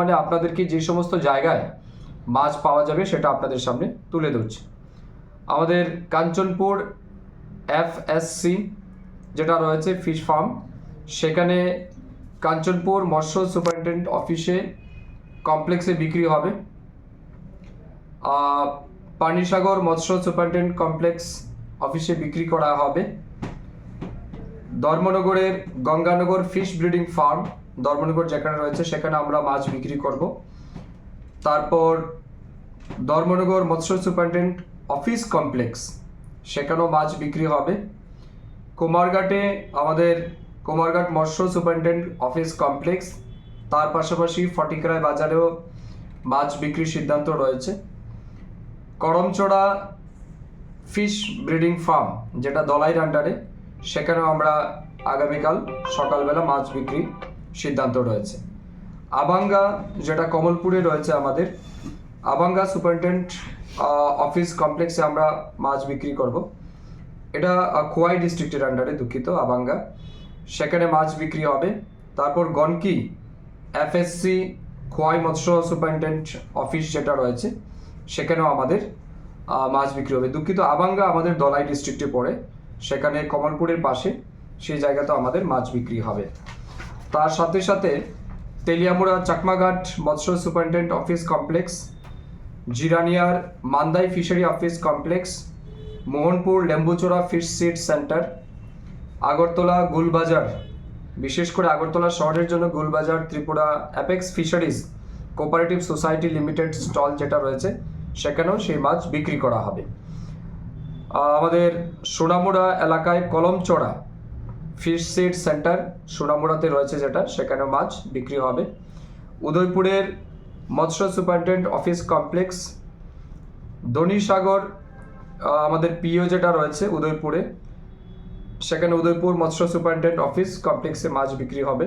মানে আপনাদেরকে যে সমস্ত জায়গায় মাছ পাওয়া যাবে সেটা আপনাদের সামনে তুলে ধরছি। আমাদের কাঞ্চনপুর এফএসসি যেটা রয়েছে ফিশ ফার্ম, সেখানে কাঞ্চনপুর মৎস্য সুপারিনটেন্ডেন্ট অফিসে কমপ্লেক্সে বিক্রি হবে। পানিসাগর মৎস্য সুপারিনটেন্ডেন্ট কমপ্লেক্স অফিসে বিক্রি করা হবে। ধর্মনগরের Ganganagar fish breeding farm Dharmanagar যেখানে রয়েছে, সেখানে আমরা মাছ বিক্রি করব। তারপর ধর্মনগর মৎস্য সুপারিনটেন্ডেন্ট অফিস কমপ্লেক্স, সেখানেও মাছ বিক্রি হবে। কুমারঘাটে আমাদের কুমারঘাট মৎস্য সুপারিনটেন্ডেন্ট অফিস কমপ্লেক্স, তার পাশাপাশি ফটিকরায় বাজারেও মাছ বিক্রির সিদ্ধান্ত রয়েছে। করমচড়া ফিশ ব্রিডিং ফার্ম, যেটা দলাইর আন্ডারে, সেখানেও আমরা আগামীকাল সকালবেলা মাছ বিক্রি সিদ্ধান্ত রয়েছে। আবাঙ্গা যেটা কমলপুরে রয়েছে আমাদের, আবাঙ্গা সুপারিনটেন্ডেন্ট অফিস কমপ্লেক্সে আমরা মাছ বিক্রি করব। এটা খোয়াই ডিস্ট্রিক্টের আন্ডারে দুঃখিত, আবাঙ্গা। সেখানে মাছ বিক্রি হবে। তারপর গনকি এফএসসি, খোয়াই মৎস্য সুপারিনটেন্ডেন্ট অফিস যেটা রয়েছে, সেখানেও আমাদের মাছ বিক্রি হবে। দুঃখিত, আবাঙ্গা আমাদের দলাই ডিস্ট্রিক্টে পড়ে। সেখানে কমলপুরের পাশে সেই জায়গাতেও আমাদের মাছ বিক্রি হবে। তার সাথে সাথে তেলিয়ামুড়া চাকমাঘাট মৎস্য superintendent office complex, জিরানিয়ার Mandai fishery office complex, Mohanpur Lembuchora fish seed centre, Agartala Gulbazar, বিশেষ করে আগরতলা শহরের জন্য Gulbazar, Tripura apex fisheries cooperative society limited stall যেটা রয়েছে, সেখানেও সেই মাছ বিক্রি করা হবে। আমাদের সোনামুড়া এলাকায় কলমচড়া ফিশ সিড সেন্টার সোনামুড়াতে রয়েছে যেটা সেখানে মাছ বিক্রি হবে। উদয়পুরের মৎস্য সুপারিনটেন্ডেন্ট অফিস কমপ্লেক্স ধনীসাগর আমাদের পিও যেটা রয়েছে উদয়পুরে, সেখানে উদয়পুর মৎস্য সুপারিনটেন্ডেন্ট অফিস কমপ্লেক্সে মাছ বিক্রি হবে।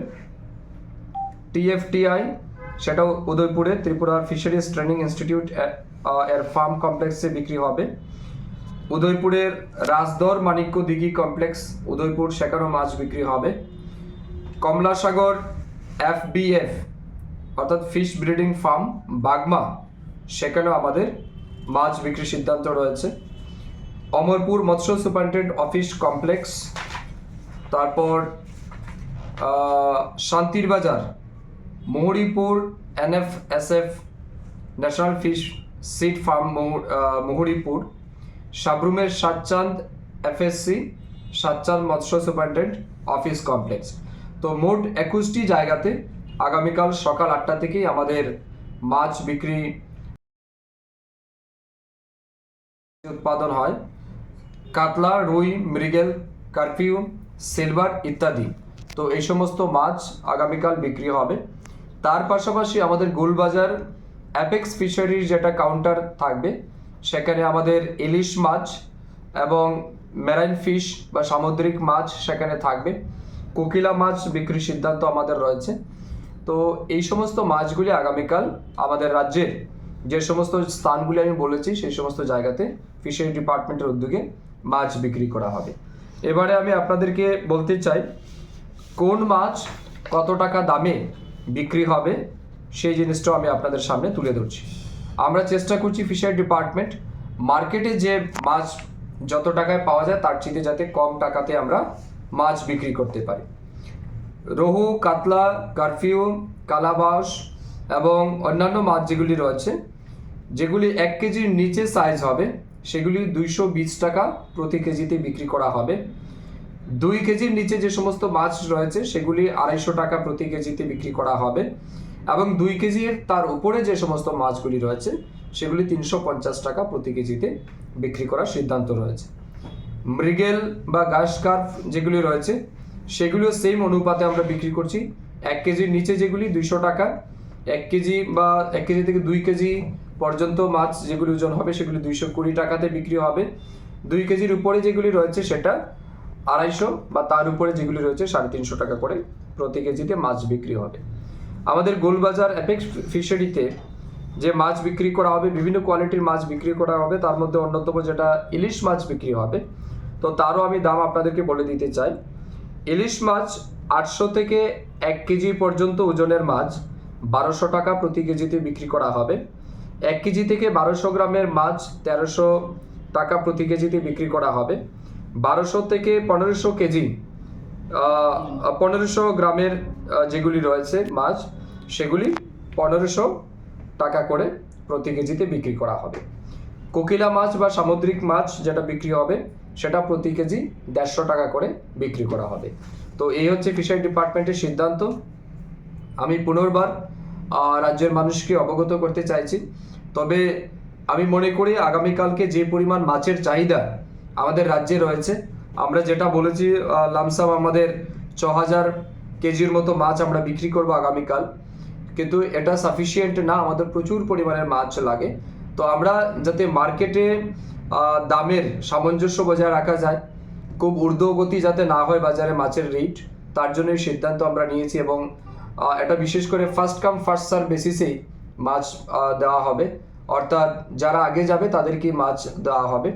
টিএফটিআই, সেটাও উদয়পুরে, ত্রিপুরা ফিশারিজ ট্রেনিং ইনস্টিটিউট এর ফার্ম কমপ্লেক্সে বিক্রি হবে। উদয়পুরের রাজদর মানিক্য দিঘি কমপ্লেক্স, উদয়পুর সেখানেও মাছ বিক্রি হবে। কমলাসাগর এফবিএফ, অর্থাৎ ফিশ ব্রিডিং ফার্ম, বাগমা, সেখানেও আমাদের মাছ বিক্রির সিদ্ধান্ত রয়েছে। অমরপুর মৎস্য সুপারিনটেন্ডেন্ট অফিস কমপ্লেক্স, তারপর শান্তির বাজার, Muhuripur NFSF national fish seed farm Muhuripur সাবরুমের Satchand FSC, Satchand মৎস্য সুপারিনটেন্ডেন্ট অফিস কমপ্লেক্স। তো মোট একুশটি জায়গাতে আগামীকাল সকাল আটটা থেকেই আমাদের মাছ বিক্রি উৎপাদন হয়। কাতলা, রুই, মৃগেল কারফিউ সিলভার ইত্যাদি। তো এই সমস্ত মাছ আগামীকাল বিক্রি হবে। তার পাশাপাশি আমাদের গোলবাজার অ্যাপেক্স ফিশারির যেটা কাউন্টার থাকবে সেখানে আমাদের ইলিশ মাছ এবং মেরাইন ফিশ বা সামুদ্রিক মাছ সেখানে থাকবে। কোকিলা মাছ বিক্রির সিদ্ধান্ত আমাদের রয়েছে। তো এই সমস্ত মাছগুলি আগামীকাল আমাদের রাজ্যের যে সমস্ত স্থানগুলি আমি বলেছি, সেই সমস্ত জায়গাতে ফিশারি ডিপার্টমেন্টের উদ্যোগে মাছ বিক্রি করা হবে। এবারে আমি আপনাদেরকে বলতে চাই, কোন মাছ কত টাকা দামে বিক্রি হবে সেই জিনিসটাও আমি আপনাদের সামনে তুলে ধরছি। আমরা চেষ্টা করছি ফিশারি ডিপার্টমেন্ট মার্কেটে যে মাছ যত টাকায় পাওয়া যায়, তার চেয়ে যাতে কম টাকাতে আমরা মাছ বিক্রি করতে পারি। রোহু, কাতলা, কারফিউ কালাবাস এবং অন্যান্য মাছ যেগুলি রয়েছে, যেগুলি এক কেজির নিচে সাইজ হবে, সেগুলি দুইশো বিশ টাকা প্রতি কেজিতে বিক্রি করা হবে। দুই কেজির নিচে যে সমস্ত মাছ রয়েছে, সেগুলি আড়াইশো টাকা প্রতি কেজিতে বিক্রি করা হবে। এবং দুই কেজির তার উপরে যে সমস্ত মাছগুলি রয়েছে, সেগুলি তিনশো পঞ্চাশ টাকা প্রতি কেজিতে বিক্রি করার সিদ্ধান্ত রয়েছে। মৃগেল বা গাছ কার্প যেগুলি রয়েছে, সেগুলিও সেম অনুপাতে আমরা বিক্রি করছি। এক কেজির নিচে যেগুলি দুইশো টাকা, এক কেজি বা এক কেজি থেকে দুই কেজি পর্যন্ত মাছ যেগুলি ওজন হবে, সেগুলি দুইশো কুড়ি টাকাতে বিক্রি হবে। দুই কেজির উপরে যেগুলি রয়েছে, সেটা আড়াইশো বা তার উপরে যেগুলি রয়েছে, সাড়ে তিনশো টাকা করে প্রতি কেজিতে মাছ বিক্রি হবে। আমাদের গোলবাজার অ্যাপেক্স ফিশারিতে যে মাছ বিক্রি করা হবে, বিভিন্ন কোয়ালিটির মাছ বিক্রি করা হবে, তার মধ্যে অন্যতম যেটা ইলিশ মাছ বিক্রি হবে, তো তারও আমি দাম আপনাদেরকে বলে দিতে চাই। ইলিশ মাছ আটশো থেকে এক কেজি পর্যন্ত ওজনের মাছ বারোশো টাকা প্রতি কেজিতে বিক্রি করা হবে। এক কেজি থেকে বারোশো গ্রামের মাছ তেরোশো টাকা প্রতি কেজিতে বিক্রি করা হবে। বারোশো থেকে পনেরোশো কেজি পনেরোশো গ্রামের যেগুলি রয়েছে মাছ, সেগুলি পনেরোশো টাকা করে প্রতি কেজিতে বিক্রি করা হবে। কোকিলা মাছ বা সামুদ্রিক মাছ যেটা বিক্রি হবে, সেটা প্রতি কেজি দেড়শো টাকা করে বিক্রি করা হবে। তো এই হচ্ছে ফিশারি ডিপার্টমেন্টের সিদ্ধান্ত। আমি পুনর্বার রাজ্যের মানুষকে অবগত করতে চাইছি। তবে আমি মনে করি আগামীকালকে যে পরিমাণ মাছের চাহিদা আমাদের রাজ্যে রয়েছে আমরা যেটা বলেছি লামসাম আমাদের ছ হাজার কেজির মতো মাছ আমরা বিক্রি করব আগামীকাল। কিন্তু এটা সাফিসিয়েন্ট না, আমাদের প্রচুর পরিমাণের মাছ লাগে। তো আমরা যাতে মার্কেটে দামের সামঞ্জস্য বজায় রাখা যায়, খুব ঊর্ধ্বগতি যাতে না হয় বাজারে মাছের রেট তার জন্য সিদ্ধান্ত আমরা নিয়েছি এবং এটা বিশেষ করে ফার্স্ট কাম ফার্স্ট সার বেসিসেই মাছ দেওয়া হবে। অর্থাৎ যারা আগে যাবে তাদেরকে মাছ দেওয়া হবে।